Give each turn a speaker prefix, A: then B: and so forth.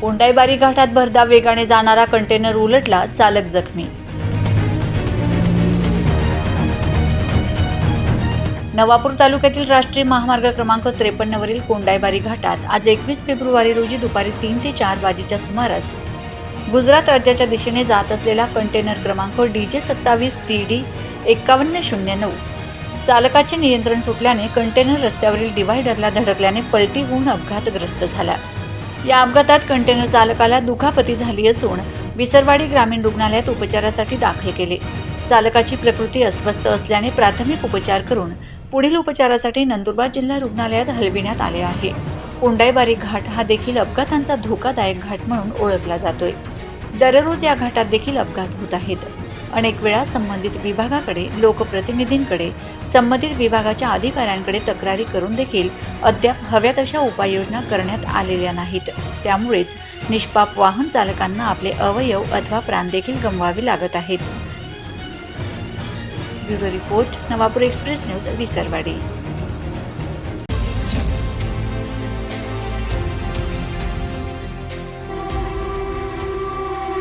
A: कोंडाईबारी घाटात भरधाव वेगाने जाणारा कंटेनर उलटला चालक जखमी. नवापूर तालुक्यातील राष्ट्रीय महामार्ग क्रमांक त्रेपन्नवरील कोंडाईबारी घाटात आज एकवीस फेब्रुवारी रोजी दुपारी तीन ते चार वाजेच्या सुमारास गुजरात राज्याच्या दिशेने जात असलेला कंटेनर क्रमांक डी जे सत्तावीस टी डी एक्कावन्न शून्य नऊ. चालकाचे नियंत्रण सुटल्याने कंटेनर रस्त्यावरील डिव्हायडरला धडकल्याने पलटी होऊन अपघातग्रस्त झाला. या अपघातात कंटेनर चालकाला दुखापती झाली असून विसरवाडी ग्रामीण रुग्णालयात उपचारासाठी दाखल केले. चालकाची प्रकृती अस्वस्थ असल्याने प्राथमिक उपचार करून पुढील उपचारासाठी नंदुरबार जिल्हा रुग्णालयात हलविण्यात आले आहे. कोंडाईबारी घाट हा देखील अपघातांचा धोकादायक घाट म्हणून ओळखला जातोय. दररोज या घाटात देखील अपघात होत आहेत. अनेक वेळा संबंधित विभागाकडे लोकप्रतिनिधींकडे संबंधित विभागाच्या अधिकाऱ्यांकडे तक्रारी करून देखील अद्याप हव्या तशा उपाययोजना करण्यात आलेल्या नाहीत. त्यामुळेच निष्पाप वाहन चालकांना आपले अवयव अथवा प्राण देखील गमवावे लागत आहेत. Bureau report Navapur express news Visarwadi.